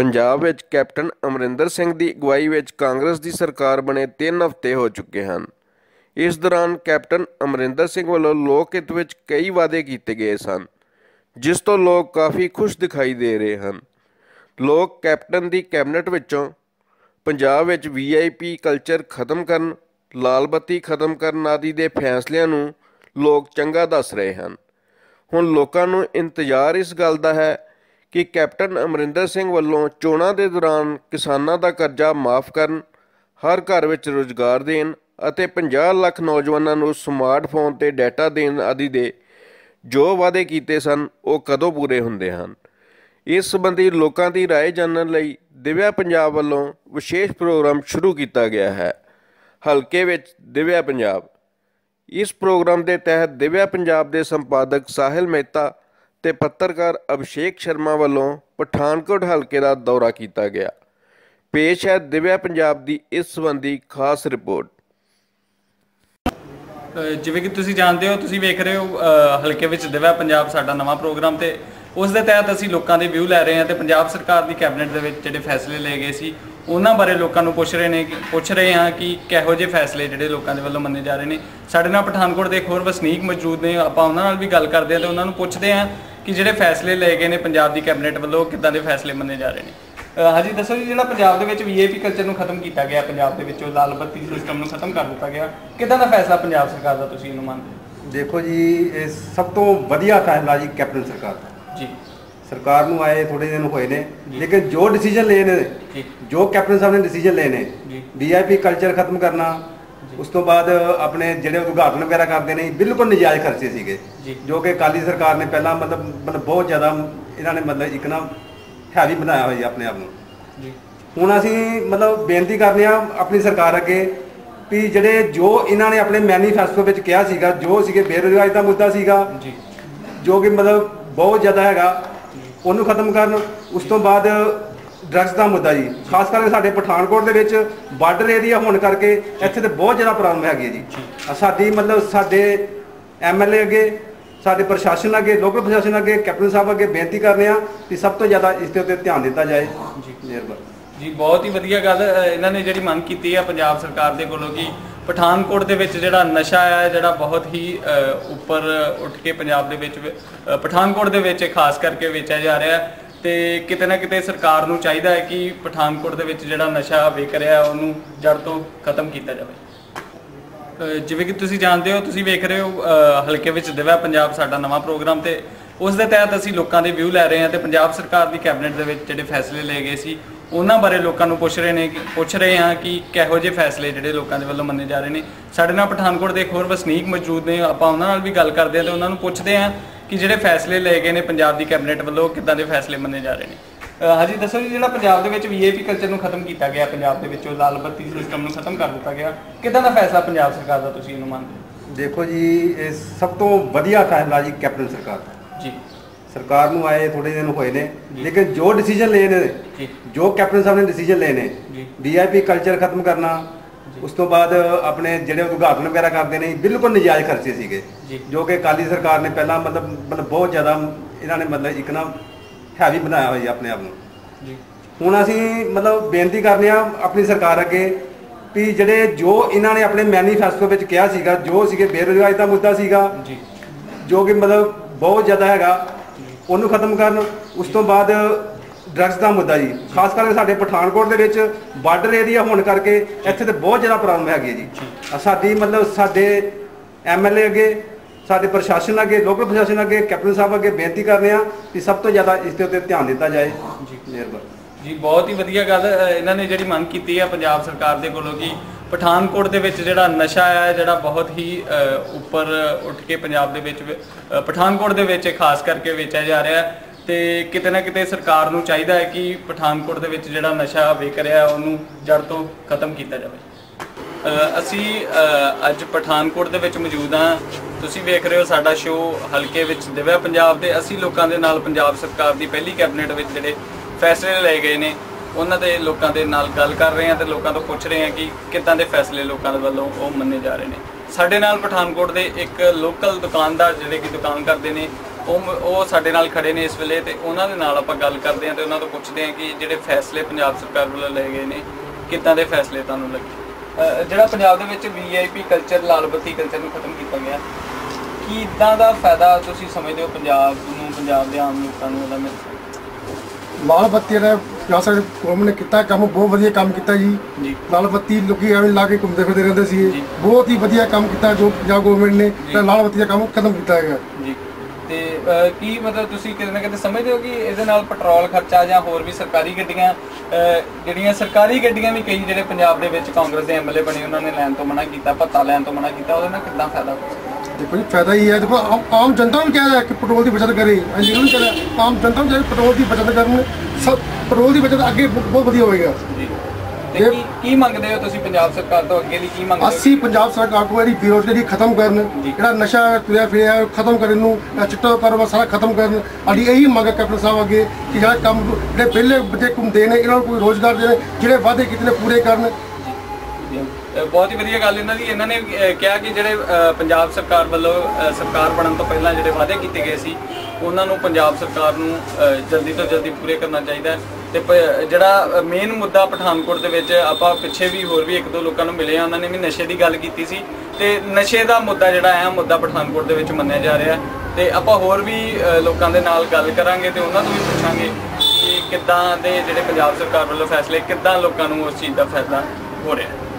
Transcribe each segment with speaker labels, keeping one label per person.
Speaker 1: ਪੰਜਾਬ ਵਿੱਚ ਕੈਪਟਨ ਅਮਰਿੰਦਰ ਸਿੰਘ ਦੀ ਅਗਵਾਈ ਵਿੱਚ ਕਾਂਗਰਸ ਦੀ ਸਰਕਾਰ ਬਣੇ 3 ਹਫ਼ਤੇ ਹੋ ਚੁੱਕੇ ਹਨ। ਇਸ ਦੌਰਾਨ ਕੈਪਟਨ ਅਮਰਿੰਦਰ ਸਿੰਘ ਵੱਲੋਂ ਲੋਕ ਹਿੱਤ ਵਿੱਚ ਕਈ ਵਾਅਦੇ ਕੀਤੇ ਗਏ ਸਨ, ਜਿਸ ਤੋਂ ਲੋਕ ਕਾਫੀ ਖੁਸ਼ ਦਿਖਾਈ ਦੇ ਰਹੇ ਹਨ। ਲੋਕ ਕੈਪਟਨ ਦੀ ਕੈਬਨਿਟ ਵਿੱਚੋਂ ਪੰਜਾਬ ਵਿੱਚ ਵੀਆਈਪੀ ਕਲਚਰ ਖਤਮ ਕਰਨ ਲਾਲ ਬੱਤੀ ਖਤਮ ਕਰਨ ਆਦਿ ਦੇ ਫੈਸਲਿਆਂ ਨੂੰ ਲੋਕ ਚੰਗਾ ਦੱਸ ਰਹੇ ਹਨ। ਹੁਣ ਲੋਕਾਂ ਨੂੰ ਇੰਤਜ਼ਾਰ ਇਸ ਗੱਲ ਦਾ ਹੈ ਕਿ ਕੈਪਟਨ ਅਮਰਿੰਦਰ ਸਿੰਘ ਵੱਲੋਂ ਚੋਣਾਂ ਦੇ ਦੌਰਾਨ ਕਿਸਾਨਾਂ ਦਾ ਕਰਜ਼ਾ ਮਾਫ ਕਰਨ ਹਰ ਘਰ ਵਿੱਚ ਰੁਜ਼ਗਾਰ ਦੇਣ ਅਤੇ 50 ਲੱਖ ਨੌਜਵਾਨਾਂ ਨੂੰ ਸਮਾਰਟਫੋਨ ਤੇ ਡਾਟਾ ਦੇਣ ਆਦਿ ਦੇ ਜੋ ਵਾਅਦੇ ਕੀਤੇ ਸਨ ਉਹ ਕਦੋਂ ਪੂਰੇ ਹੁੰਦੇ ਹਨ ਇਸ ਸੰਬੰਧੀ ਲੋਕਾਂ ਦੀ رائے ਜਾਣਨ ਲਈ ਦਿਵਿਆ ਪੰਜਾਬ ਵੱਲੋਂ ਵਿਸ਼ੇਸ਼ ਪ੍ਰੋਗਰਾਮ ਸ਼ੁਰੂ ਕੀਤਾ ਗਿਆ ਹੈ ਹਲਕੇ ਵਿੱਚ ਦਿਵਿਆ ਪੰਜਾਬ ਇਸ ਪ੍ਰੋਗਰਾਮ ਦੇ ਤਹਿਤ ਦਿਵਿਆ ਪੰਜਾਬ ਦੇ ਸੰਪਾਦਕ ਸਾਹਿਲ ਮਹਿਤਾ ਤੇ ਪੱਤਰਕਾਰ ਅਭਿਸ਼ੇਕ ਸ਼ਰਮਾ ਵੱਲੋਂ ਪਠਾਨਕੋਟ ਹਲਕੇ ਦਾ ਦੌਰਾ ਕੀਤਾ ਗਿਆ। ਪੇਸ਼ ਹੈ ਦਿਵਿਆ ਪੰਜਾਬ ਦੀ ਇਸ ਸੰਬੰਧੀ ਖਾਸ ਰਿਪੋਰਟ।
Speaker 2: ਜਿਵੇਂ ਕਿ ਤੁਸੀਂ ਜਾਣਦੇ ਹੋ, ਤੁਸੀਂ ਵੇਖ ਰਹੇ ਹੋ ਹਲਕੇ ਵਿੱਚ ਦਿਵਿਆ ਪੰਜਾਬ ਸਾਡਾ ਨਵਾਂ ਪ੍ਰੋਗਰਾਮ ਤੇ ਉਸ ਦੇ ਤਹਿਤ ਅਸੀਂ ਲੋਕਾਂ ਦੇ ਵਿਊ ਲੈ ਰਹੇ ਹਾਂ ਤੇ ਪੰਜਾਬ ਸਰਕਾਰ ਦੀ ਕੈਬਨਿਟ ਦੇ ਵਿੱਚ ਜਿਹੜੇ ਫੈਸਲੇ ਲਏ ਗਏ ਸੀ, ਉਹਨਾਂ ਬਾਰੇ ਲੋਕਾਂ ਨੂੰ ਪੁੱਛ ਰਹੇ ਨੇ ਪੁੱਛ ਰਹੇ ਹਾਂ ਕਿ ਕਿਹੋ ਜਿਹੇ ਫੈਸਲੇ ਜਿਹੜੇ ਲੋਕਾਂ ਦੇ ਵੱਲੋਂ ਮੰਨੇ ਜਾ ਰਹੇ ਨੇ। ਸਾਡੇ ਨਾਲ ਪਠਾਨਕੋਟ ਦੇ ਇੱਕ ਹੋਰ ਵਸਨੀਕ ਮੌਜੂਦ ਨੇ, ਆਪਾਂ ਉਹਨਾਂ ਨਾਲ ਵੀ ਗੱਲ ਕਰਦੇ ਹਾਂ ਤੇ ਉਹਨਾਂ ਨੂੰ ਪੁੱਛਦੇ ਹਾਂ ਕਿ ਜਿਹੜੇ ਫੈਸਲੇ ਲਏ ਗਏ ਨੇ ਪੰਜਾਬ ਦੀ ਕੈਬਨਿਟ ਵੱਲੋਂ ਕਿੱਦਾਂ ਦੇ ਫੈਸਲੇ ਮੰਨੇ ਜਾ ਰਹੇ ਨੇ? ਹਾਂਜੀ ਦੱਸੋ ਜੀ ਜਿਹੜਾ ਪੰਜਾਬ ਦੇ ਵਿੱਚ ਵੀਏਪੀ ਕਲਚਰ ਨੂੰ ਖਤਮ ਕੀਤਾ ਗਿਆ ਪੰਜਾਬ ਦੇ ਵਿੱਚੋਂ ਲਾਲ ਬੱਤੀ ਸਿਸਟਮ ਨੂੰ ਖਤਮ ਕਰ ਦਿੱਤਾ ਗਿਆ ਕਿੱਦਾਂ ਦਾ ਫੈਸਲਾ ਪੰਜਾਬ ਸਰਕਾਰ ਦਾ ਤੁਸੀਂ ਇਹਨੂੰ ਮੰਨਦੇ ਹੋ?
Speaker 3: ਦੇਖੋ ਜੀ ਇਹ ਸਭ ਤੋਂ ਵਧੀਆ ਫੈਸਲਾ ਜੀ ਕੈਪਟਨ ਸਰਕਾਰ ਦਾ।
Speaker 2: ਜੀ।
Speaker 3: ਸਰਕਾਰ ਨੂੰ ਆਏ ਥੋੜੇ ਦਿਨ ਹੋਏ ਨੇ। ਲੇਕਿਨ ਜੋ ਡਿਸੀਜਨ ਲਏ ਨੇ
Speaker 2: ਜੀ।
Speaker 3: ਕੈਪਟਨ ਸਾਹਿਬ ਨੇ ਡਿਸੀਜਨ ਲਏ ਨੇ। ਵੀਆਈਪੀ ਕਲਚਰ ਖਤਮ ਕਰਨਾ ਉਸ ਤੋਂ ਬਾਅਦ ਆਪਣੇ ਜਿਹੜੇ ਉਦਘਾਟਨ ਵਗੈਰਾ ਕਰਦੇ ਨੇ ਬਿਲਕੁਲ ਨਜਾਇਜ਼ ਖਰਚੇ ਸੀਗੇ।
Speaker 2: ਜੀ।
Speaker 3: ਕਿ ਅਕਾਲੀ ਸਰਕਾਰ ਨੇ ਪਹਿਲਾਂ ਮਤਲਬ ਮਤਲਬ ਬਹੁਤ ਜ਼ਿਆਦਾ ਇਹਨਾਂ ਨੇ ਮਤਲਬ ਇੱਕ ਨਾ ਹੈਵੀ ਬਣਾਇਆ ਹੋਇਆ ਆਪਣੇ ਆਪ ਨੂੰ।
Speaker 2: ਜੀ।
Speaker 3: ਹੁਣ ਅਸੀਂ ਮਤਲਬ ਬੇਨਤੀ ਕਰਦੇ ਹਾਂ ਆਪਣੀ ਸਰਕਾਰ ਅੱਗੇ ਵੀ ਜਿਹੜੇ ਜੋ ਇਹਨਾਂ ਨੇ ਆਪਣੇ ਮੈਨੀਫੈਸਟੋ ਵਿੱਚ ਕਿਹਾ ਸੀਗਾ ਜੋ ਸੀਗੇ ਬੇਰੁਜ਼ਗਾਰੀ ਦਾ ਮੁੱਦਾ ਸੀਗਾ
Speaker 2: ਜੀ।
Speaker 3: ਜੋ ਕਿ ਮਤਲਬ ਬਹੁਤ ਜ਼ਿਆਦਾ ਹੈਗਾ ਉਹਨੂੰ ਖਤਮ ਕਰਨ। ਉਸ ਤੋਂ ਬਾਅਦ ਡਰੱਗਸ ਦਾ ਮੁੱਦਾ ਜੀ। ਖਾਸ ਕਰਕੇ ਸਾਡੇ ਪਠਾਨਕੋਟ ਦੇ ਵਿੱਚ ਬਾਰਡਰ ਏਰੀਆ ਹੋਣ ਕਰਕੇ ਇੱਥੇ ਤੇ ਬਹੁਤ ਜ਼ਿਆਦਾ ਪ੍ਰੋਬਲਮ ਹੈਗੀ ਹੈ ਜੀ। ਸਾਡੀ ਮਤਲਬ ਸਾਡੇ ਐਮਐਲਏ ਅੱਗੇ ਸਾਡੇ ਪ੍ਰਸ਼ਾਸਨ ਅੱਗੇ ਲੋਕਲ ਪ੍ਰਸ਼ਾਸਨ ਅੱਗੇ ਕੈਪਟਨ ਸਾਹਿਬ ਅੱਗੇ ਬੇਨਤੀ ਕਰਨੇ ਆ ਕਿ ਸਭ ਤੋਂ ਜ਼ਿਆਦਾ ਇਸ ਦੇ ਉੱਤੇ ਧਿਆਨ ਦਿੱਤਾ ਜਾਏ।
Speaker 2: ਜੀ।
Speaker 3: ਮਿਹਰਬਾਨੀ।
Speaker 2: ਜੀ ਬਹੁਤ ਹੀ ਵਧੀਆ ਗੱਲ ਇਹਨਾਂ ਨੇ ਜਿਹੜੀ ਮੰਗ ਕੀਤੀ ਹੈ ਪੰਜਾਬ ਸਰਕਾਰ ਦੇ ਕੋਲੋਂ ਕਿ ਪਠਾਨਕੋਟ ਦੇ ਵਿੱਚ ਜਿਹੜਾ ਨਸ਼ਾ ਹੈ ਜਿਹੜਾ ਬਹੁਤ ਹੀ ਉੱਪਰ ਉੱਠ ਕੇ ਪੰਜਾਬ ਦੇ ਵਿੱਚ ਪਠਾਨਕੋਟ ਦੇ ਵਿੱਚ ਖਾਸ ਕਰਕੇ ਵੇਚਿਆ ਜਾ ਰਿਹਾ ਹੈ। ਤੇ ਕਿਤੇ ਨਾ ਕਿਤੇ ਸਰਕਾਰ ਨੂੰ ਚਾਹੀਦਾ ਹੈ ਕਿ ਪਠਾਨਕੋਟ ਦੇ ਵਿੱਚ ਜਿਹੜਾ ਨਸ਼ਾ ਵਿਕ ਰਿਹਾ, ਉਹਨੂੰ ਜੜ ਤੋਂ ਖਤਮ ਕੀਤਾ ਜਾਵੇ। ਜਿਵੇਂ ਕਿ ਤੁਸੀਂ ਜਾਣਦੇ ਹੋ, ਤੁਸੀਂ ਵੇਖ ਰਹੇ ਹੋ ਹਲਕੇ ਵਿੱਚ ਦਿਵਾ ਪੰਜਾਬ ਸਾਡਾ ਨਵਾਂ ਪ੍ਰੋਗਰਾਮ ਤੇ ਉਸ ਦੇ ਤਹਿਤ ਅਸੀਂ ਲੋਕਾਂ ਦੇ ਵਿਊ ਲੈ ਰਹੇ ਹਾਂ ਤੇ ਪੰਜਾਬ ਸਰਕਾਰ ਦੀ ਕੈਬਨਿਟ ਦੇ ਵਿੱਚ ਜਿਹੜੇ ਫੈਸਲੇ ਲਏ ਗਏ ਸੀ, ਉਹਨਾਂ ਬਾਰੇ ਲੋਕਾਂ ਨੂੰ ਪੁੱਛ ਰਹੇ ਨੇ ਪੁੱਛ ਰਹੇ ਹਾਂ ਕਿ ਕਿਹੋ ਜਿਹੇ ਫੈਸਲੇ ਜਿਹੜੇ ਲੋਕਾਂ ਦੇ ਵੱਲੋਂ ਮੰਨੇ ਜਾ ਰਹੇ ਨੇ। ਸਾਡੇ ਨਾਲ ਪਠਾਨਕੋਟ ਦੇ ਇੱਕ ਹੋਰ ਵਸਨੀਕ ਮੌਜੂਦ ਨੇ, ਆਪਾਂ ਉਹਨਾਂ ਨਾਲ ਵੀ ਗੱਲ ਕਰਦੇ ਹਾਂ ਤੇ ਉਹਨਾਂ ਨੂੰ ਪੁੱਛਦੇ ਹਾਂ ਕਿ ਜਿਹੜੇ ਫੈਸਲੇ ਲਏ ਗਏ ਨੇ ਪੰਜਾਬ ਦੀ ਕੈਬਨਿਟ ਵੱਲੋਂ ਕਿੱਦਾਂ ਦੇ ਫੈਸਲੇ ਮੰਨੇ ਜਾ ਰਹੇ ਨੇ? ਹਾਂਜੀ ਦੱਸੋ ਜੀ ਜਿਹੜਾ ਪੰਜਾਬ ਦੇ ਵਿੱਚ ਵੀਏਪੀ ਕਲਚਰ ਨੂੰ ਖਤਮ ਕੀਤਾ ਗਿਆ ਪੰਜਾਬ ਦੇ ਵਿੱਚੋਂ ਲਾਲ ਬੱਤੀ ਸਿਸਟਮ ਨੂੰ ਖਤਮ ਕਰ ਦਿੱਤਾ ਗਿਆ ਕਿੱਦਾਂ ਦਾ ਫੈਸਲਾ ਪੰਜਾਬ ਸਰਕਾਰ ਦਾ ਤੁਸੀਂ ਇਹਨੂੰ ਮੰਨਦੇ ਹੋ?
Speaker 3: ਦੇਖੋ ਜੀ ਇਹ ਸਭ ਤੋਂ ਵਧੀਆ ਫੈਸਲਾ ਜੀ ਕੈਪਟਨ ਸਰਕਾਰ ਦਾ।
Speaker 2: ਜੀ।
Speaker 3: ਸਰਕਾਰ ਨੂੰ ਆਏ ਥੋੜੇ ਦਿਨ ਹੋਏ ਨੇ। ਲੇਕਿਨ ਜੋ ਡਿਸੀਜਨ ਲਏ ਨੇ
Speaker 2: ਜੀ।
Speaker 3: ਜੋ ਕੈਪਟਨ ਸਾਹਿਬ ਨੇ ਡਿਸੀਜਨ ਲਏ ਨੇ
Speaker 2: ਜੀ।
Speaker 3: ਵੀਆਈਪੀ ਕਲਚਰ ਖਤਮ ਕਰਨਾ ਉਸ ਤੋਂ ਬਾਅਦ ਆਪਣੇ ਜਿਹੜੇ ਉਦਘਾਟਨ ਵਗੈਰਾ ਕਰਦੇ ਨੇ ਬਿਲਕੁਲ ਨਜਾਇਜ਼ ਖਰਚੇ ਸੀਗੇ।
Speaker 2: ਜੀ।
Speaker 3: ਕਿ ਅਕਾਲੀ ਸਰਕਾਰ ਨੇ ਪਹਿਲਾਂ ਮਤਲਬ ਮਤਲਬ ਬਹੁਤ ਜ਼ਿਆਦਾ ਇਹਨਾਂ ਨੇ ਮਤਲਬ ਇੱਕ ਨਾ ਹੈਵੀ ਬਣਾਇਆ ਹੋਇਆ ਆਪਣੇ ਆਪ ਨੂੰ।
Speaker 2: ਜੀ।
Speaker 3: ਹੁਣ ਅਸੀਂ ਮਤਲਬ ਬੇਨਤੀ ਕਰਨੇ ਆ ਆਪਣੀ ਸਰਕਾਰ ਅੱਗੇ ਵੀ ਜਿਹੜੇ ਜੋ ਇਹਨਾਂ ਨੇ ਆਪਣੇ ਮੈਨੀਫੈਸਟੋ ਵਿੱਚ ਕਿਹਾ ਸੀਗਾ ਜੋ ਸੀਗੇ ਬੇਰੁਜ਼ਗਾਰੀ ਦਾ ਮੁੱਦਾ ਸੀਗਾ
Speaker 2: ਜੀ।
Speaker 3: ਜੋ ਕਿ ਮਤਲਬ ਬਹੁਤ ਜ਼ਿਆਦਾ ਹੈਗਾ ਉਹਨੂੰ ਖਤਮ ਕਰਨ। ਉਸ ਤੋਂ ਬਾਅਦ ਡਰੱਗਸ ਦਾ ਮੁੱਦਾ ਜੀ। ਖਾਸ ਕਰਕੇ ਸਾਡੇ ਪਠਾਨਕੋਟ ਦੇ ਵਿੱਚ ਬਾਰਡਰ ਏਰੀਆ ਹੋਣ ਕਰਕੇ ਇੱਥੇ ਤੇ ਬਹੁਤ ਜ਼ਿਆਦਾ ਪ੍ਰੋਬਲਮ ਹੈਗੀ ਹੈ ਜੀ। ਸਾਡੀ ਮਤਲਬ ਸਾਡੇ ਐਮਐਲਏ ਅੱਗੇ ਸਾਡੇ ਪ੍ਰਸ਼ਾਸਨ ਅੱਗੇ ਲੋਕਲ ਪ੍ਰਸ਼ਾਸਨ ਅੱਗੇ ਕੈਪਟਨ ਸਾਹਿਬ ਅੱਗੇ ਬੇਨਤੀ ਕਰਨੇ ਆ ਕਿ ਸਭ ਤੋਂ ਜ਼ਿਆਦਾ ਇਸ ਦੇ ਉੱਤੇ ਧਿਆਨ ਦਿੱਤਾ ਜਾਏ।
Speaker 2: ਜੀ।
Speaker 3: ਮਿਹਰਬਾਨੀ
Speaker 2: ਜੀ ਬਹੁਤ ਹੀ ਵਧੀਆ ਗੱਲ ਇਹਨਾਂ ਨੇ ਜਿਹੜੀ ਮੰਗ ਕੀਤੀ ਹੈ ਪੰਜਾਬ ਸਰਕਾਰ ਦੇ ਕੋਲੋਂ ਕਿ ਪਠਾਨਕੋਟ ਦੇ ਵਿੱਚ ਜਿਹੜਾ ਨਸ਼ਾ ਹੈ ਜਿਹੜਾ ਬਹੁਤ ਹੀ ਉੱਪਰ ਉੱਠ ਕੇ ਪੰਜਾਬ ਦੇ ਵਿੱਚ ਪਠਾਨਕੋਟ ਦੇ ਵਿੱਚ ਖਾਸ ਕਰਕੇ ਵੇਚਿਆ ਜਾ ਰਿਹਾ ਹੈ। ਤੇ ਕਿਤੇ ਨਾ ਕਿਤੇ ਸਰਕਾਰ ਨੂੰ ਚਾਹੀਦਾ ਹੈ ਕਿ ਪਠਾਨਕੋਟ ਦੇ ਵਿੱਚ ਜਿਹੜਾ ਨਸ਼ਾ ਵਿਕ ਰਿਹਾ ਉਹਨੂੰ ਜੜ ਤੋਂ ਖਤਮ ਕੀਤਾ ਜਾਵੇ। ਅਸੀਂ ਅੱਜ ਪਠਾਨਕੋਟ ਦੇ ਵਿੱਚ ਮੌਜੂਦ ਹਾਂ। ਤੁਸੀਂ ਵੇਖ ਰਹੇ ਹੋ ਸਾਡਾ ਸ਼ੋਅ ਹਲਕੇ ਵਿੱਚ ਦਿਵਿਆ ਪੰਜਾਬ ਦੇ। ਅਸੀਂ ਲੋਕਾਂ ਦੇ ਨਾਲ ਪੰਜਾਬ ਸਰਕਾਰ ਦੀ ਪਹਿਲੀ ਕੈਬਨਿਟ ਵਿੱਚ ਜਿਹੜੇ ਫੈਸਲੇ ਲਏ ਗਏ ਨੇ, ਉਹਨਾਂ ਦੇ ਲੋਕਾਂ ਦੇ ਨਾਲ ਗੱਲ ਕਰ ਰਹੇ ਹਾਂ ਤੇ ਲੋਕਾਂ ਤੋਂ ਪੁੱਛ ਰਹੇ ਹਾਂ ਕਿ ਕਿੱਦਾਂ ਦੇ ਫੈਸਲੇ ਲੋਕਾਂ ਦੇ ਵੱਲੋਂ ਉਹ ਮੰਨੇ ਜਾ ਰਹੇ ਨੇ। ਸਾਡੇ ਨਾਲ ਪਠਾਨਕੋਟ ਦੇ ਇੱਕ ਲੋਕਲ ਦੁਕਾਨਦਾਰ ਜਿਹੜੇ ਕਿ ਦੁਕਾਨ ਕਰਦੇ ਨੇ ਉਹ ਉਹ ਸਾਡੇ ਨਾਲ ਖੜੇ ਨੇ ਇਸ ਵੇਲੇ ਤੇ ਉਹਨਾਂ ਦੇ ਨਾਲ ਆਪਾਂ ਗੱਲ ਕਰਦੇ ਹਾਂ ਤੇ ਉਹਨਾਂ ਤੋਂ ਪੁੱਛਦੇ ਹਾਂ ਕਿ ਜਿਹੜੇ ਫੈਸਲੇ ਪੰਜਾਬ ਸਰਕਾਰ ਵੱਲੋਂ ਲਏ ਗਏ ਨੇ ਕਿੱਦਾਂ ਦੇ ਫੈਸਲੇ ਤੁਹਾਨੂੰ ਲੱਗੇ? ਜਿਹੜਾ ਪੰਜਾਬ ਦੇ ਵਿੱਚ ਵੀਆਈਪੀ ਕਲਚਰ ਲਾਲ ਬੱਤੀ ਕਲਚਰ ਨੂੰ ਖਤਮ ਕੀਤਾ ਗਿਆ ਕੀ ਇਦਾਂ ਦਾ ਫਾਇਦਾ ਤੁਸੀਂ ਸਮਝਦੇ ਹੋ ਪੰਜਾਬ ਨੂੰ ਪੰਜਾਬ ਦੇ ਆਮ ਲੋਕਾਂ ਨੂੰ ਉਹਦਾ ਮਿਲ ਸਕਦਾ
Speaker 4: ਲਾਲ ਬੱਤੀ ਦਾ ਪੰਜਾਬ ਸਰਕਾਰ ਗੌਰਮੈਂਟ ਨੇ ਕੀਤਾ ਕੰਮ ਬਹੁਤ ਵਧੀਆ ਕੰਮ ਕੀਤਾ ਜੀ।
Speaker 2: ਜੀ।
Speaker 4: ਲਾਲ ਬੱਤੀ ਲੋਕੀ ਐਵੇਂ ਲਾ ਕੇ ਘੁੰਮਦੇ ਫਿਰਦੇ ਰਹਿੰਦੇ ਸੀ
Speaker 2: ਜੀ।
Speaker 4: ਬਹੁਤ ਹੀ ਵਧੀਆ ਕੰਮ ਕੀਤਾ ਜੋ ਪੰਜਾਬ ਗੌਰਮੈਂਟ ਨੇ ਤਾਂ ਲਾਲ ਬੱਤੀ ਦਾ ਕੰਮ ਖਤਮ ਕੀਤਾ ਹੈਗਾ।
Speaker 2: ਜੀ। ਤੇ ਕੀ ਮਤਲਬ ਤੁਸੀਂ ਕਿਤੇ ਨਾ ਕਿਤੇ ਸਮਝਦੇ ਹੋ ਕਿ ਇਹਦੇ ਨਾਲ ਪੈਟਰੋਲ ਖਰਚਾ ਜਾਂ ਹੋਰ ਵੀ ਸਰਕਾਰੀ ਗੱਡੀਆਂ ਜਿਹੜੀਆਂ ਸਰਕਾਰੀ ਗੱਡੀਆਂ ਵੀ ਕਈ ਜਿਹੜੇ ਪੰਜਾਬ ਦੇ ਵਿੱਚ ਕਾਂਗਰਸ ਦੇ ਐਮਐਲਏ ਬਣੇ ਉਹਨਾਂ ਨੇ ਲੈਣ ਤੋਂ ਮਨਾ ਕੀਤਾ ਭੱਤਾ ਲੈਣ ਤੋਂ ਮਨਾ ਕੀਤਾ ਉਹਦੇ ਨਾਲ ਕਿੱਦਾਂ ਫਾਇਦਾ?
Speaker 4: ਦੇਖੋ ਜੀ ਫਾਇਦਾ ਹੀ ਹੈ। ਦੇਖੋ ਆਮ ਜਨਤਾ ਨੂੰ ਕਹਿ ਰਿਹਾ ਕਿ ਪੈਟਰੋਲ ਦੀ ਬਚਤ ਕਰੇ। ਅਸੀਂ ਨਹੀਂ ਕਹਿ ਰਿਹਾ ਆਮ ਜਨਤਾ ਨੂੰ ਪੈਟਰੋਲ ਦੀ ਬਚਤ ਕਰਨ ਸਭ ਪੈਟਰੋਲ ਦੀ ਬਚਤ ਅੱਗੇ ਬਹੁਤ ਵਧੀਆ ਹੋਏਗਾ।
Speaker 2: ਜੀ। ਤੇ ਕੀ ਕੀ ਮੰਗਦੇ ਹੋ ਤੁਸੀਂ ਪੰਜਾਬ ਸਰਕਾਰ ਤੋਂ ਅੱਗੇ ਦੀ ਕੀ ਮੰਗਦੇ ਹੋ?
Speaker 4: ਅਸੀਂ ਪੰਜਾਬ ਸਰਕਾਰ ਕੋਲ ਜਿਹੜੀ ਬੇਰੋਜ਼ਗਾਰੀ ਖਤਮ ਕਰਨ ਜਿਹੜਾ ਨਸ਼ਾ ਤੁਰਿਆ ਫਿਰਿਆ ਖਤਮ ਕਰਨ ਨੂੰ ਚਿੱਟਾ ਕਾਰੋਬਾਰ ਸਾਰਾ ਖਤਮ ਕਰਨ ਸਾਡੀ ਇਹੀ ਮੰਗ ਹੈ ਕੈਪਟਨ ਸਾਹਿਬ ਅੱਗੇ ਕਿ ਜਿਹੜਾ ਕੰਮ ਜਿਹੜੇ ਪਹਿਲੇ ਬੱਚੇ ਘੁੰਮਦੇ ਨੇ ਇਹਨਾਂ ਨੂੰ ਕੋਈ ਰੋਜ਼ਗਾਰ ਦੇਣ ਜਿਹੜੇ ਵਾਅਦੇ ਕੀਤੇ ਨੇ ਪੂਰੇ ਕਰਨ।
Speaker 2: ਬਹੁਤ ਹੀ ਵਧੀਆ ਗੱਲ ਇਹਨਾਂ ਦੀ। ਇਹਨਾਂ ਨੇ ਕਿਹਾ ਕਿ ਜਿਹੜੇ ਪੰਜਾਬ ਸਰਕਾਰ ਵੱਲੋਂ ਸਰਕਾਰ ਬਣਨ ਤੋਂ ਪਹਿਲਾਂ ਜਿਹੜੇ ਵਾਅਦੇ ਕੀਤੇ ਗਏ ਸੀ ਉਹਨਾਂ ਨੂੰ ਪੰਜਾਬ ਸਰਕਾਰ ਨੂੰ ਜਲਦੀ ਤੋਂ ਜਲਦੀ ਪੂਰੇ ਕਰਨਾ ਚਾਹੀਦਾ ਹੈ। ਤੇ ਪ- ਜਿਹੜਾ ਮੇਨ ਮੁੱਦਾ ਪਠਾਨਕੋਟ ਦੇ ਵਿੱਚ ਆਪਾਂ ਪਿੱਛੇ ਵੀ ਹੋਰ ਵੀ ਇੱਕ ਦੋ ਲੋਕਾਂ ਨੂੰ ਮਿਲੇ ਆ, ਉਹਨਾਂ ਨੇ ਵੀ ਨਸ਼ੇ ਦੀ ਗੱਲ ਕੀਤੀ ਸੀ ਤੇ ਨਸ਼ੇ ਦਾ ਮੁੱਦਾ ਜਿਹੜਾ ਹੈ ਮੁੱਦਾ ਪਠਾਨਕੋਟ ਦੇ ਵਿੱਚ ਮੰਨਿਆ ਜਾ ਰਿਹਾ। ਹੈ ਤੇ ਆਪਾਂ ਹੋਰ ਵੀ ਲੋਕਾਂ ਦੇ ਨਾਲ ਗੱਲ ਕਰਾਂਗੇ ਤੇ ਉਹਨਾਂ ਤੋਂ ਵੀ ਪੁੱਛਾਂਗੇ ਕਿ ਕਿੱਦਾਂ ਦੇ ਜਿਹੜੇ ਪੰਜਾਬ ਸਰਕਾਰ ਵੱਲੋਂ ਫੈਸਲੇ, ਕਿੱਦਾਂ ਲੋਕਾਂ ਨੂੰ ਉਸ ਚੀਜ਼ ਦਾ ਫਾਇਦਾ ਹੋ ਰਿਹਾ। ਹੈ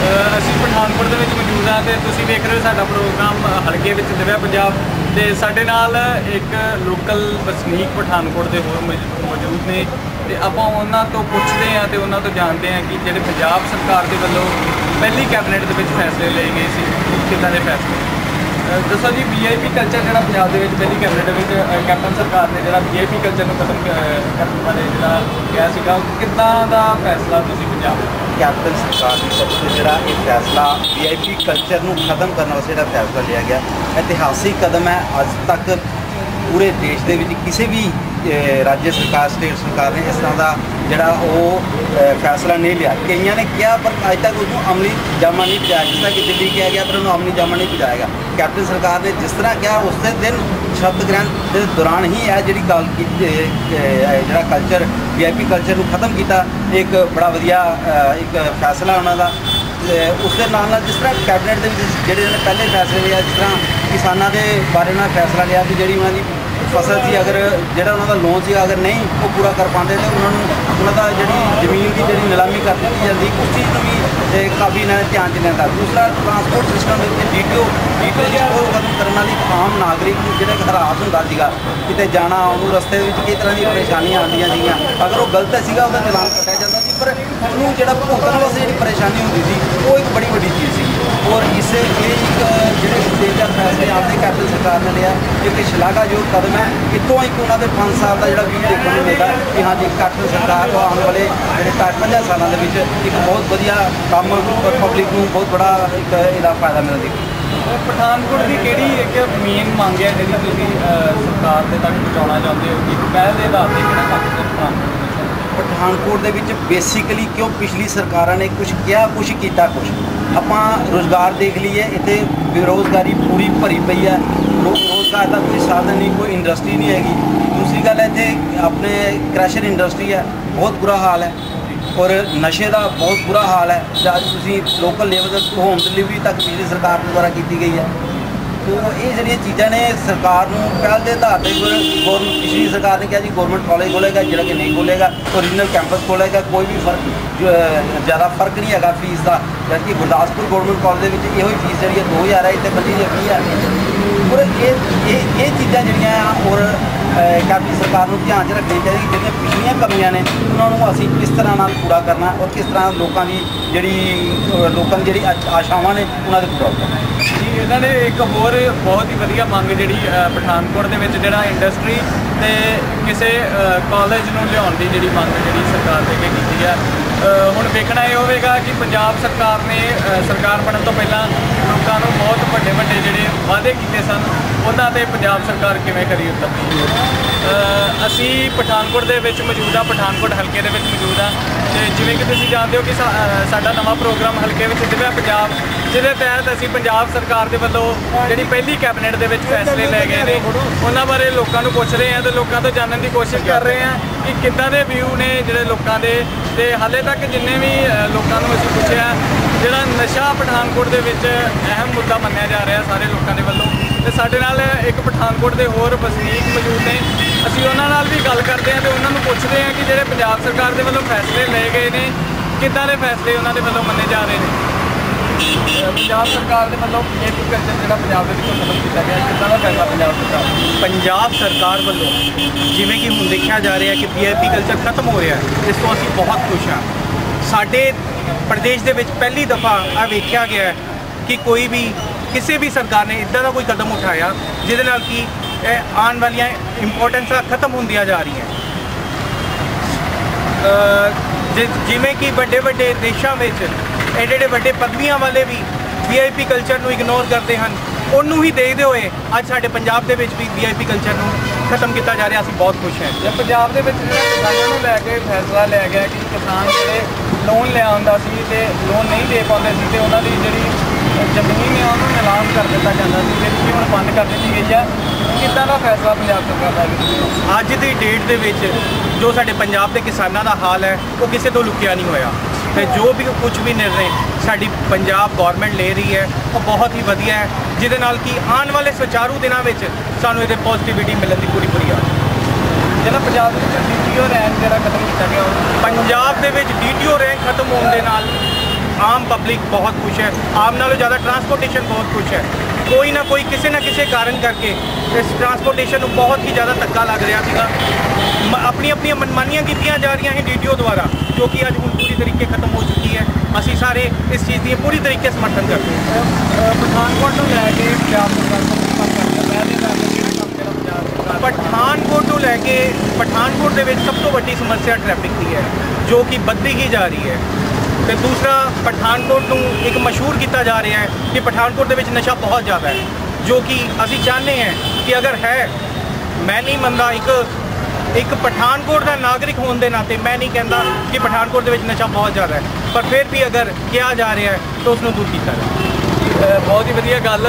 Speaker 2: ਅਸੀਂ ਪਠਾਨਕੋਟ ਦੇ ਵਿੱਚ ਮੌਜੂਦ ਹਾਂ ਤੇ ਤੁਸੀਂ ਵੇਖ ਰਹੇ ਹੋ ਸਾਡਾ ਪ੍ਰੋਗਰਾਮ ਹਲਕੇ ਵਿੱਚ ਦਿਵਿਆ ਪੰਜਾਬ ਤੇ ਸਾਡੇ ਨਾਲ ਇੱਕ ਲੋਕਲ ਵਸਨੀਕ ਪਠਾਨਕੋਟ ਦੇ ਹੋਰ ਮੌਜ- ਮੌਜੂਦ ਨੇ ਤੇ ਆਪਾਂ ਉਹਨਾਂ ਤੋਂ ਪੁੱਛਦੇ ਹਾਂ ਤੇ ਉਹਨਾਂ ਤੋਂ ਜਾਣਦੇ ਹਾਂ ਕਿ ਜਿਹੜੇ ਪੰਜਾਬ ਸਰਕਾਰ ਦੇ ਵੱਲੋਂ ਪਹਿਲੀ ਕੈਬਨਿਟ ਦੇ ਵਿੱਚ ਫੈਸਲੇ ਲਏ ਗਏ ਸੀ ਕਿੱਦਾਂ ਦੇ ਫੈਸਲੇ? ਦੱਸੋ ਜੀ ਵੀਆਈਪੀ ਕਲਚਰ ਜਿਹੜਾ ਪੰਜਾਬ ਦੇ ਵਿੱਚ ਪਹਿਲੀ ਕੈਬਨਿਟ ਦੇ ਵਿੱਚ ਕੈਪਟਨ ਸਰਕਾਰ ਨੇ ਜਿਹੜਾ ਵੀਆਈਪੀ ਕਲਚਰ ਨੂੰ ਖਤਮ ਕਰਨ ਬਾਰੇ ਜਿਹੜਾ ਕਿਹਾ ਸੀਗਾ ਕਿੱਦਾਂ ਦਾ ਫੈਸਲਾ ਤੁਸੀਂ ਪੰਜਾਬ ਦਾ
Speaker 5: ਕੈਪਟਨ ਸਰਕਾਰ ਦੀ ਤਰਫ ਜਿਹੜਾ ਇਹ ਫੈਸਲਾ ਵੀਆਈਪੀ ਕਲਚਰ ਨੂੰ ਖਤਮ ਕਰਨ ਵਾਸਤੇ ਜਿਹੜਾ ਫੈਸਲਾ ਲਿਆ ਗਿਆ, ਇਤਿਹਾਸਿਕ ਕਦਮ ਹੈ, ਅੱਜ ਤੱਕ ਪੂਰੇ ਦੇਸ਼ ਦੇ ਵਿੱਚ ਕਿਸੇ ਵੀ ਰਾਜ ਸਰਕਾਰ ਸਟੇਟ ਸਰਕਾਰ ਨੇ ਇਸ ਤਰ੍ਹਾਂ ਦਾ ਜਿਹੜਾ ਉਹ ਫੈਸਲਾ ਨਹੀਂ ਲਿਆ। ਕਈਆਂ ਨੇ ਕਿਹਾ ਪਰ ਅੱਜ ਤੱਕ ਉਹਨੂੰ ਅਮਲੀ ਜਾਮਾ ਨਹੀਂ ਪਜਾਇਆ ਜਿਸ ਤਰ੍ਹਾਂ ਕਿ ਦਿੱਲੀ ਕਿਹਾ ਗਿਆ ਪਰ ਉਹਨੂੰ ਅਮਲੀ ਜਾਮਾ ਨਹੀਂ ਪਜਾਇਆ ਕੈਪਟਨ ਸਰਕਾਰ ਨੇ ਜਿਸ ਤਰ੍ਹਾਂ ਕਿਹਾ ਉਸੇ ਦਿਨ ਸ਼ਬਦ ਗ੍ਰੰਥ ਦੇ ਦੌਰਾਨ ਹੀ ਇਹ ਜਿਹੜੀ ਗੱਲ ਕੀਤੀ ਅਹ, ਅਹ, ਜਿਹੜਾ ਕਲਚਰ ਵੀਆਈਪੀ ਕਲਚਰ ਨੂੰ ਖਤਮ ਕੀਤਾ। ਇੱਕ ਬੜਾ ਵਧੀਆ ਇੱਕ ਫੈਸਲਾ ਉਹਨਾਂ ਦਾ। ਉਸ ਦੇ ਨਾਲ ਨਾਲ ਜਿਸ ਤਰ੍ਹਾਂ ਕੈਬਨਿਟ ਦੇ ਵਿੱਚ ਜਿਹੜੇ ਇਹਨਾਂ ਪਹਿਲੇ ਫੈਸਲੇ ਲਿਆ ਜਿਸ ਤਰ੍ਹਾਂ ਕਿਸਾਨਾਂ ਦੇ ਬਾਰੇ ਨਾਲ ਫੈਸਲਾ ਲਿਆ ਕਿ ਜਿਹੜੀ ਉਹਨਾਂ ਦੀ ਫਸਲ ਸੀ ਅਗਰ ਜਿਹੜਾ ਉਹਨਾਂ ਦਾ ਲੋਨ ਸੀ, ਅਗਰ ਨਹੀਂ ਉਹ ਪੂਰਾ ਕਰ ਪਾਉਂਦੇ ਤੇ ਉਹਨਾਂ ਨੂੰ ਉਹਨਾਂ ਦਾ ਜਿਹੜੀ ਜ਼ਮੀਨ ਦੀ ਜਿਹੜੀ ਨਿਲਾਮੀ ਕਰ ਦਿੱਤੀ ਜਾਂਦੀ, ਉਸ ਚੀਜ਼ ਨੂੰ ਵੀ ਕਾਫੀ ਇਹਨਾਂ ਨੇ ਧਿਆਨ ਚ ਲੈਂਦਾ ਦੂਸਰਾ ਟਰਾਂਸਪੋਰਟ ਸਿਸਟਮ ਦੇ ਵਿੱਚ ਡੀਟੀਓ ਡੀਟੀਓ ਜਿਹੜਾ ਉਹ ਖਤਮ ਕਰਨ ਵਾਲੀ ਆਮ ਨਾਗਰਿਕ ਨੂੰ ਜਿਹੜਾ ਇੱਕ ਹਰਾਸ ਹੁੰਦਾ ਸੀਗਾ, ਕਿਤੇ ਜਾਣਾ, ਉਹਨੂੰ ਰਸਤੇ ਦੇ ਵਿੱਚ ਕਈ ਤਰ੍ਹਾਂ ਦੀਆਂ ਪਰੇਸ਼ਾਨੀਆਂ ਆਉਂਦੀਆਂ ਸੀਗੀਆਂ। ਅਗਰ ਉਹ ਗਲਤ ਸੀਗਾ, ਉਹਦਾ ਚਲਾਨ ਕੱਟਿਆ ਜਾਂਦਾ ਸੀ, ਪਰ ਉਹਨੂੰ ਜਿਹੜਾ ਭੁਗਤਣ ਵਾਸਤੇ ਜਿਹੜੀ ਪਰੇਸ਼ਾਨੀ ਹੁੰਦੀ ਸੀ, ਉਹ ਇੱਕ ਬੜੀ ਵੱਡੀ ਚੀਜ਼ ਸੀ ਔਰ ਇਸੇ ਇਹ ਇੱਕ ਜਿਹੜੇ ਦਾ ਫੈਸਲੇ ਆਪਦੇ ਕੈਪਟਨ ਸਰਕਾਰ ਨੇ ਲਿਆ ਇੱਕ ਸ਼ਲਾਘਾਯੋਗ ਕਦਮ ਹੈ। ਇੱਥੋਂ ਇੱਕ ਉਹਨਾਂ ਦੇ 5 ਸਾਲ ਦਾ ਜਿਹੜਾ ਵੀ ਦੇਖਣ ਨੂੰ ਮਿਲਦਾ ਕਿ ਹਾਂ ਜੀ ਕੈਪਟਨ ਸਰਕਾਰ ਤੋਂ ਆਉਣ ਵਾਲੇ ਜਿਹੜੇ 50 ਸਾਲਾਂ ਦੇ ਵਿੱਚ ਇੱਕ ਬਹੁਤ ਵਧੀਆ ਕੰਮ ਪਬਲਿਕ ਨੂੰ ਬਹੁਤ ਬੜਾ ਇੱਕ ਇਹਦਾ ਫਾਇਦਾ ਮਿਲਦਾ
Speaker 2: ਪਠਾਨਕੋਟ ਦੀ ਕਿਹੜੀ ਇੱਕ ਮੇਨ ਮੰਗ ਹੈ ਜਿਹੜੀ ਤੁਸੀਂ ਸਰਕਾਰ ਦੇ ਤੱਕ ਪਹੁੰਚਾਉਣਾ ਚਾਹੁੰਦੇ ਹੋ? ਕਿ ਪਹਿਲ ਦੇ ਆਧਾਰ ਤੇ ਕਿਹੜਾ ਕੰਮ ਤੇ ਪਠਾਨਕੋਟ ਦੇ ਵਿੱਚ?
Speaker 5: ਪਠਾਨਕੋਟ ਦੇ ਵਿੱਚ ਬੇਸਿਕਲੀ ਕਿਉਂ ਪਿਛਲੀ ਸਰਕਾਰਾਂ ਨੇ ਕੁਝ ਕਿਹਾ ਕੁਝ ਕੀਤਾ ਕੁਝ ਆਪਾਂ ਰੋਜ਼ਗਾਰ ਦੇਖ ਲਈਏ ਇੱਥੇ ਬੇਰੋਜ਼ਗਾਰੀ ਪੂਰੀ ਭਰੀ ਪਈ ਹੈ। ਰੋ- ਰੋਜ਼ਗਾਰ ਦਾ ਕੋਈ ਸਾਧਨ ਨਹੀਂ, ਕੋਈ ਇੰਡਸਟਰੀ ਨਹੀਂ ਹੈਗੀ। ਦੂਸਰੀ ਗੱਲ ਇੱਥੇ ਆਪਣੇ ਕ੍ਰੈਸ਼ਰ ਇੰਡਸਟਰੀ ਹੈ, ਬਹੁਤ ਬੁਰਾ ਹਾਲ ਹੈ। ਔਰ ਨਸ਼ੇ ਦਾ ਬਹੁਤ ਬੁਰਾ ਹਾਲ ਹੈ। ਜਦ ਤੁਸੀਂ ਲੋਕਲ ਲੈਵਲ ਤੇ ਹੋਮ ਡਿਲੀਵਰੀ ਤੱਕ ਪਿਛਲੀ ਸਰਕਾਰ ਦੁਆਰਾ ਕੀਤੀ ਗਈ ਹੈ। ਇਹ ਜਿਹੜੀਆਂ ਚੀਜ਼ਾਂ ਨੇ ਸਰਕਾਰ ਨੂੰ ਪਹਿਲ ਦੇ ਆਧਾਰ ਤੇ ਗੌਰਮੈਂਟ ਪਿਛਲੀ ਸਰਕਾਰ ਨੇ ਕਿਹਾ ਜੀ ਗਵਰਨਮੈਂਟ ਕਾਲਜ ਖੋਲੇਗਾ, ਜਿਹੜਾ ਕਿ ਨਹੀਂ ਖੋਲੇਗਾ ਓਰੀਜਨਲ ਕੈਂਪਸ ਖੋਲੇਗਾ, ਕੋਈ ਵੀ ਫ਼ਰਕ ਜ਼ਿਆਦਾ ਫ਼ਰਕ ਨਹੀਂ ਹੈਗਾ ਫੀਸ ਦਾ। ਜਦਕਿ ਗੁਰਦਾਸਪੁਰ ਗਵਰਨਮੈਂਟ ਕਾਲਜ ਦੇ ਵਿੱਚ ਇਹੋ ਹੀ ਫੀਸ ਜਿਹੜੀ ਹੈ 2000 ਹੈ, ਇੱਥੇ ਬੱਚੀ ਦੀ 20000 ਹੈ ਔਰ ਇਹ ਇਹ ਇਹ ਚੀਜ਼ਾਂ ਜਿਹੜੀਆਂ ਆ ਔਰ ਅਹ, ਕਾਫੀ ਸਰਕਾਰ ਨੂੰ ਧਿਆਨ 'ਚ ਰੱਖਣੀ ਚਾਹੀਦੀ ਜਿਹੜੀਆਂ ਪਿਛਲੀਆਂ ਕਮੀਆਂ ਨੇ ਉਹਨਾਂ ਨੂੰ ਅਸੀਂ ਕਿਸ ਤਰ੍ਹਾਂ ਨਾਲ ਪੂਰਾ ਕਰਨਾ ਔਰ ਕਿਸ ਤਰ੍ਹਾਂ ਲੋਕਾਂ ਦੀ ਜਿਹੜੀ ਲੋਕਾਂ ਦੀ ਜਿਹੜੀ ਆਸ਼- ਆਸ਼ਾਵਾਂ ਨੇ ਉਹਨਾਂ ਦੇ ਪੂਰਾ ਕਰਨਾ।
Speaker 2: ਜੀ ਇਹਨਾਂ ਨੇ ਇੱਕ ਹੋਰ ਬਹੁਤ ਹੀ ਵਧੀਆ ਮੰਗ ਜਿਹੜੀ ਪਠਾਨਕੋਟ ਦੇ ਵਿੱਚ ਜਿਹੜਾ ਇੰਡਸਟਰੀ ਤੇ ਕਿਸੇ ਕਾਲਜ ਨੂੰ ਲਿਆਉਣ ਦੀ ਜਿਹੜੀ ਮੰਗ ਜਿਹੜੀ ਸਰਕਾਰ ਦੇ ਅੱਗੇ ਕੀਤੀ ਹੈ ਹੁਣ ਵੇਖਣਾ ਇਹ ਹੋਵੇਗਾ ਕਿ ਪੰਜਾਬ ਸਰਕਾਰ ਨੇ ਸਰਕਾਰ ਬਣਨ ਤੋਂ ਪਹਿਲਾਂ ਲੋਕਾਂ ਨੂੰ ਬਹੁਤ ਵੱਡੇ ਵੱਡੇ ਜਿਹੜੇ ਵਾਅਦੇ ਕੀਤੇ ਸਨ, ਉਹਨਾਂ ਤੇ ਪੰਜਾਬ ਸਰਕਾਰ ਕਿਵੇਂ ਕਰੀ ਉਤਰਦੀ ਅਸੀਂ ਪਠਾਨਕੋਟ ਦੇ ਵਿੱਚ ਮੌਜੂਦ ਆ ਪਠਾਨਕੋਟ ਹਲਕੇ ਦੇ ਵਿੱਚ ਮੌਜੂਦ ਆ ਤੇ ਜਿਵੇਂ ਕਿ ਤੁਸੀਂ ਜਾਣਦੇ ਹੋ ਕਿ ਸਾਡਾ ਨਵਾਂ ਪ੍ਰੋਗਰਾਮ ਹਲਕੇ ਵਿੱਚ ਦਿਵਿਆ ਪੰਜਾਬ, ਜਿਹਦੇ ਤਹਿਤ ਅਸੀਂ ਪੰਜਾਬ ਸਰਕਾਰ ਦੇ ਵੱਲੋਂ ਜਿਹੜੀ ਪਹਿਲੀ ਕੈਬਨਿਟ ਦੇ ਵਿੱਚ ਫੈਸਲੇ ਲਏ ਗਏ ਨੇ, ਉਹਨਾਂ ਬਾਰੇ ਲੋਕਾਂ ਨੂੰ ਪੁੱਛ ਰਹੇ ਹਾਂ ਤੇ ਲੋਕਾਂ ਤੋਂ ਜਾਣਨ ਦੀ ਕੋਸ਼ਿਸ਼ ਕਰ ਰਹੇ ਹਾਂ। ਕਿ ਕਿੱਦਾਂ ਦੇ ਵਿਊ ਨੇ ਜਿਹੜੇ ਲੋਕਾਂ ਦੇ? ਤੇ ਹਾਲੇ ਤੱਕ ਜਿੰਨੇ ਵੀ ਲੋਕਾਂ ਨੂੰ ਅਸੀਂ ਪੁੱਛਿਆ, ਜਿਹੜਾ ਨਸ਼ਾ ਪਠਾਨਕੋਟ ਦੇ ਵਿੱਚ ਅਹਿਮ ਮੁੱਦਾ ਮੰਨਿਆ ਜਾ ਰਿਹਾ ਸਾਰੇ ਲੋਕਾਂ ਦੇ ਵੱਲੋਂ, ਤੇ ਸਾਡੇ ਨਾਲ ਇੱਕ ਪਠਾਨਕੋਟ ਦੇ ਹੋਰ ਵਸਨੀਕ ਮੌਜੂਦ ਨੇ। ਅਸੀਂ ਉਹਨਾਂ ਨਾਲ ਵੀ ਗੱਲ ਕਰਦੇ ਹਾਂ ਤੇ ਉਹਨਾਂ ਨੂੰ ਪੁੱਛਦੇ ਹਾਂ ਕਿ ਜਿਹੜੇ ਪੰਜਾਬ ਸਰਕਾਰ ਦੇ ਵੱਲੋਂ ਫੈਸਲੇ ਲਏ ਗਏ ਨੇ, ਕਿੱਦਾਂ ਦੇ ਫੈਸਲੇ ਉਹਨਾਂ ਦੇ ਵੱਲੋਂ ਮੰਨੇ ਜਾ ਰਹੇ ਨੇ? ਪੰਜਾਬ ਸਰਕਾਰ ਦੇ ਵੱਲੋਂ ਪੀਏਪੀ ਕਲਚਰ ਜਿਹੜਾ ਪੰਜਾਬ ਦੇ ਵਿੱਚੋਂ ਖਤਮ ਕੀਤਾ ਗਿਆ ਕਿੱਦਾਂ ਦਾ ਫੈਸਲਾ ਪੰਜਾਬ ਸਰਕਾਰ
Speaker 6: ਪੰਜਾਬ ਸਰਕਾਰ ਵੱਲੋਂ ਜਿਵੇਂ ਕਿ ਹੁਣ ਦੇਖਿਆ ਜਾ ਰਿਹਾ ਹੈ ਕਿ ਪੀਆਈਪੀ ਕਲਚਰ ਖਤਮ ਹੋ ਰਿਹਾ ਇਸ ਤੋਂ ਅਸੀਂ ਬਹੁਤ ਖੁਸ਼ ਹਾਂ। ਸਾਡੇ ਪ੍ਰਦੇਸ਼ ਦੇ ਵਿੱਚ ਪਹਿਲੀ ਦਫਾ ਆ ਵੇਖਿਆ ਗਿਆ ਕਿ ਕੋਈ ਵੀ ਕਿਸੇ ਵੀ ਸਰਕਾਰ ਨੇ ਇਦਾਂ ਦਾ ਕੋਈ ਕਦਮ ਉਠਾਇਆ ਜਿਹਦੇ ਨਾਲ ਕਿ ਇਹ ਆਉਣ ਵਾਲੀਆਂ ਇੰਪੋਰਟੈਂਸਾਂ ਖਤਮ ਹੁੰਦੀਆਂ ਜਾ ਰਹੀਆਂ। ਅ, ਜਿਵੇਂ ਕਿ ਵੱਡੇ ਵੱਡੇ ਦੇਸ਼ਾਂ ਵਿੱਚ ਐਡੇ ਐਡੇ ਵੱਡੇ ਪਦਵੀਆਂ ਵਾਲੇ ਵੀ ਵੀਆਈਪੀ ਕਲਚਰ ਨੂੰ ਇਗਨੋਰ ਕਰਦੇ ਹਨ। ਉਹਨੂੰ ਹੀ ਦੇਖਦੇ ਹੋਏ ਅੱਜ ਸਾਡੇ ਪੰਜਾਬ ਦੇ ਵਿੱਚ ਵੀ ਵੀਆਈਪੀ ਕਲਚਰ ਨੂੰ ਖਤਮ ਕੀਤਾ ਜਾ ਰਿਹਾ। ਅਸੀਂ ਬਹੁਤ ਖੁਸ਼ ਹਾਂ।
Speaker 2: ਜੇ ਪੰਜਾਬ ਦੇ ਵਿੱਚ ਜਿਹੜਾ ਕਿਸਾਨਾਂ ਨੂੰ ਲੈ ਕੇ ਫੈਸਲਾ ਲਿਆ ਗਿਆ ਕਿ ਕਿਸਾਨ ਜਿਹੜੇ ਲੋਨ ਲਿਆ ਹੁੰਦਾ ਸੀ ਤੇ ਲੋਨ ਨਹੀਂ ਦੇ ਪਾਉਂਦੇ ਸੀ ਤੇ ਉਹਨਾਂ ਦੀ ਜਿਹੜੀ ਜ਼ਮੀਨ ਹੈ ਉਹਨੂੰ ਨਿਲਾਮ ਕਰ ਦਿੱਤਾ ਜਾਂਦਾ ਸੀ ਜਿਹੜੀ ਹੁਣ ਬੰਦ ਕਰ ਦਿੱਤੀ ਗਈ ਆ। ਕਿੱਦਾਂ ਦਾ ਫੈਸਲਾ ਪੰਜਾਬ ਸਰਕਾਰ ਦਾ ਹੈ
Speaker 6: ਅੱਜ ਦੀ ਡੇਟ ਦੇ ਵਿੱਚ ਜੋ ਸਾਡੇ ਪੰਜਾਬ ਦੇ ਕਿਸਾਨਾਂ ਦਾ ਹਾਲ ਹੈ ਉਹ ਕਿਸੇ ਤੋਂ ਲੁਕਿਆ ਨਹੀਂ ਹੋਇਆ। ਤੇ ਜੋ ਵੀ ਕੁਝ ਵੀ ਨਿਰਣੇ ਸਾਡੀ ਪੰਜਾਬ ਗਵਰਨਮੈਂਟ ਲੈ ਰਹੀ ਹੈ, ਉਹ ਬਹੁਤ ਹੀ ਵਧੀਆ ਹੈ, ਜਿਹਦੇ ਨਾਲ ਕਿ ਆਉਣ ਵਾਲੇ ਸੁਚਾਰੂ ਦਿਨਾਂ ਵਿੱਚ ਸਾਨੂੰ ਇਹਦੇ ਪੋਜ਼ਿਟਿਵਿਟੀ ਮਿਲਣ ਦੀ ਪੂਰੀ ਪੂਰੀ ਆਸ
Speaker 2: ਜਿਹੜਾ ਪੰਜਾਬ ਦੇ ਵਿੱਚ ਡੀਟੀਓ ਰੈਂਕ ਜਿਹੜਾ ਖਤਮ ਕੀਤਾ ਗਿਆ
Speaker 6: ਪੰਜਾਬ ਦੇ ਵਿੱਚ ਡੀਟੀਓ ਰੈਂਕ ਖਤਮ ਹੋਣ ਦੇ ਨਾਲ ਆਮ ਪਬਲਿਕ ਬਹੁਤ ਖੁਸ਼ ਹੈ, ਆਮ ਨਾਲੋਂ ਜ਼ਿਆਦਾ ਟਰਾਂਸਪੋਰਟੇਸ਼ਨ ਬਹੁਤ ਖੁਸ਼ ਹੈ। ਕੋਈ ਨਾ ਕੋਈ ਕਿਸੇ ਨਾ ਕਿਸੇ ਕਾਰਨ ਕਰਕੇ ਇਸ ਟਰਾਂਸਪੋਰਟੇਸ਼ਨ ਨੂੰ ਬਹੁਤ ਹੀ ਜ਼ਿਆਦਾ ਧੱਕਾ ਲੱਗ ਰਿਹਾ ਸੀਗਾ। ਆਪਣੀਆਂ ਆਪਣੀਆਂ ਮਨਮਾਨੀਆਂ ਕੀਤੀਆਂ ਜਾ ਰਹੀਆਂ ਹੈ ਡੀਟੀਓ ਦੁਆਰਾ ਜੋ ਕਿ ਅੱਜ ਹੁਣ ਪੂਰੀ ਤਰੀਕੇ ਖਤਮ ਹੋ ਚੁੱਕੀ ਹੈ। ਅਸੀਂ ਸਾਰੇ ਇਸ ਚੀਜ਼ ਦੀ ਪੂਰੀ ਤਰੀਕੇ ਸਮਰਥਨ ਕਰਦੇ ਹਾਂ।
Speaker 2: ਪਠਾਨਕੋਟ ਨੂੰ ਲੈ ਕੇ ਪੰਜਾਬ ਸਰਕਾਰ ਪੰਜਾਬ
Speaker 6: ਪਠਾਨਕੋਟ ਨੂੰ ਲੈ ਕੇ ਪਠਾਨਕੋਟ ਦੇ ਵਿੱਚ ਸਭ ਤੋਂ ਵੱਡੀ ਸਮੱਸਿਆ ਟ੍ਰੈਫਿਕ ਦੀ ਹੈ ਜੋ ਕਿ ਵੱਧਦੀ ਹੀ ਜਾ ਰਹੀ ਹੈ। ਤੇ ਦੂਸਰਾ ਪਠਾਨਕੋਟ ਨੂੰ ਇੱਕ ਮਸ਼ਹੂਰ ਕੀਤਾ ਜਾ ਰਿਹਾ ਹੈ ਕਿ ਪਠਾਨਕੋਟ ਦੇ ਵਿੱਚ ਨਸ਼ਾ ਬਹੁਤ ਜ਼ਿਆਦਾ ਹੈ ਜੋ ਕਿ ਅਸੀਂ ਚਾਹੁੰਦੇ ਹਾਂ ਕਿ ਅਗਰ ਹੈ ਮੈਂ ਨਹੀਂ ਮੰਨਦਾ ਇੱਕ ਇੱਕ ਪਠਾਨਕੋਟ ਦਾ ਨਾਗਰਿਕ ਹੋਣ ਦੇ ਨਾਤੇ ਮੈਂ ਨਹੀਂ ਕਹਿੰਦਾ ਕਿ ਪਠਾਨਕੋਟ ਦੇ ਵਿੱਚ ਨਸ਼ਾ ਬਹੁਤ ਜ਼ਿਆਦਾ ਹੈ, ਪਰ ਫਿਰ ਵੀ ਅਗਰ ਕਿਹਾ ਜਾ ਰਿਹਾ ਹੈ, ਤਾਂ ਉਸ ਨੂੰ ਦੂਰ ਕੀਤਾ ਜਾਵੇ।
Speaker 2: ਬਹੁਤ ਹੀ ਵਧੀਆ ਗੱਲ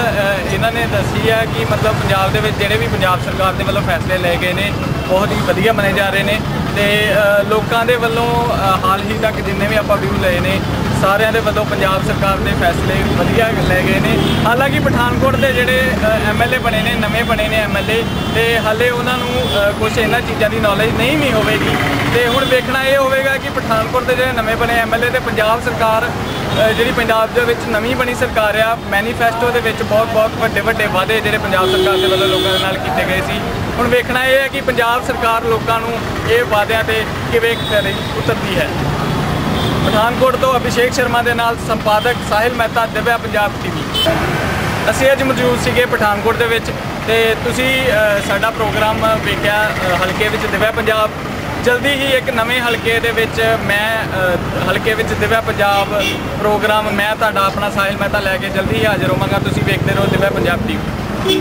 Speaker 2: ਇਹਨਾਂ ਨੇ ਦੱਸੀ ਹੈ ਕਿ ਮਤਲਬ ਪੰਜਾਬ ਦੇ ਵਿੱਚ ਜਿਹੜੇ ਵੀ ਪੰਜਾਬ ਸਰਕਾਰ ਦੇ ਵੱਲੋਂ ਫੈਸਲੇ ਲਏ ਗਏ ਨੇ, ਬਹੁਤ ਹੀ ਵਧੀਆ ਮੰਨੇ ਜਾ ਰਹੇ ਨੇ। ਤੇ ਲੋਕਾਂ ਦੇ ਵੱਲੋਂ ਹਾਲ ਹੀ ਤੱਕ ਜਿੰਨੇ ਵੀ ਆਪਾਂ ਵਿਊ ਲਏ ਨੇ, ਸਾਰਿਆਂ ਦੇ ਵੱਲੋਂ ਪੰਜਾਬ ਸਰਕਾਰ ਦੇ ਫੈਸਲੇ ਵਧੀਆ ਲਏ ਗਏ ਨੇ। ਹਾਲਾਂਕਿ ਪਠਾਨਕੋਟ ਦੇ ਜਿਹੜੇ ਐਮਐਲਏ ਬਣੇ ਨੇ, ਨਵੇਂ ਬਣੇ ਨੇ ਐਮਐਲਏ ਤੇ ਹਾਲੇ ਉਹਨਾਂ ਨੂੰ ਕੁਝ ਇਹਨਾਂ ਚੀਜ਼ਾਂ ਦੀ ਨੌਲੇਜ ਨਹੀਂ ਵੀ ਹੋਵੇਗੀ। ਤੇ ਹੁਣ ਵੇਖਣਾ ਇਹ ਹੋਵੇਗਾ ਕਿ ਪਠਾਨਕੋਟ ਦੇ ਜਿਹੜੇ ਨਵੇਂ ਬਣੇ ਐਮਐਲਏ ਤੇ ਪੰਜਾਬ ਸਰਕਾਰ ਜਿਹੜੀ ਪੰਜਾਬ ਦੇ ਵਿੱਚ ਨਵੀਂ ਬਣੀ ਸਰਕਾਰ ਆ ਮੈਨੀਫੈਸਟੋ ਦੇ ਵਿੱਚ ਬਹੁਤ ਬਹੁਤ ਵੱਡੇ ਵੱਡੇ ਵਾਅਦੇ ਜਿਹੜੇ ਪੰਜਾਬ ਸਰਕਾਰ ਦੇ ਵੱਲੋਂ ਲੋਕਾਂ ਦੇ ਨਾਲ ਕੀਤੇ ਗਏ ਸੀ। ਹੁਣ ਵੇਖਣਾ ਇਹ ਹੈ ਕਿ ਪੰਜਾਬ ਸਰਕਾਰ ਲੋਕਾਂ ਨੂੰ ਇਹ ਵਾਅਦਿਆਂ ਤੇ ਕਿਵੇਂ ਕਰੇ ਉਤਰਦੀ ਹੈ। ਪਠਾਨਕੋਟ ਤੋਂ ਅਭਿਸ਼ੇਕ ਸ਼ਰਮਾ ਦੇ ਨਾਲ ਸੰਪਾਦਕ ਸਾਹਿਲ ਮਹਿਤਾ, ਦਿਵਿਆ ਪੰਜਾਬ ਟੀਵੀ। ਅਸੀਂ ਅੱਜ ਮੌਜੂਦ ਸੀਗੇ ਪਠਾਨਕੋਟ ਦੇ ਵਿੱਚ ਤੇ ਤੁਸੀਂ ਸਾਡਾ ਪ੍ਰੋਗਰਾਮ ਵੇਖਿਆ ਹਲਕੇ ਵਿੱਚ ਦਿਵਿਆ ਪੰਜਾਬ। ਜਲਦੀ ਹੀ ਇੱਕ ਨਵੇਂ ਹਲਕੇ ਦੇ ਵਿੱਚ ਮੈਂ ਹਲਕੇ ਵਿੱਚ ਦਿਵਿਆ ਪੰਜਾਬ ਪ੍ਰੋਗਰਾਮ ਮੈਂ, ਤੁਹਾਡਾ ਆਪਣਾ ਸਾਹਿਲ ਮਹਿਤਾ ਲੈ ਕੇ ਜਲਦੀ ਹੀ ਹਾਜ਼ਰ ਹੋਵਾਂਗਾ। ਤੁਸੀਂ ਵੇਖਦੇ ਰਹੋ ਦਿਵਿਆ ਪੰਜਾਬ ਟੀਵੀ।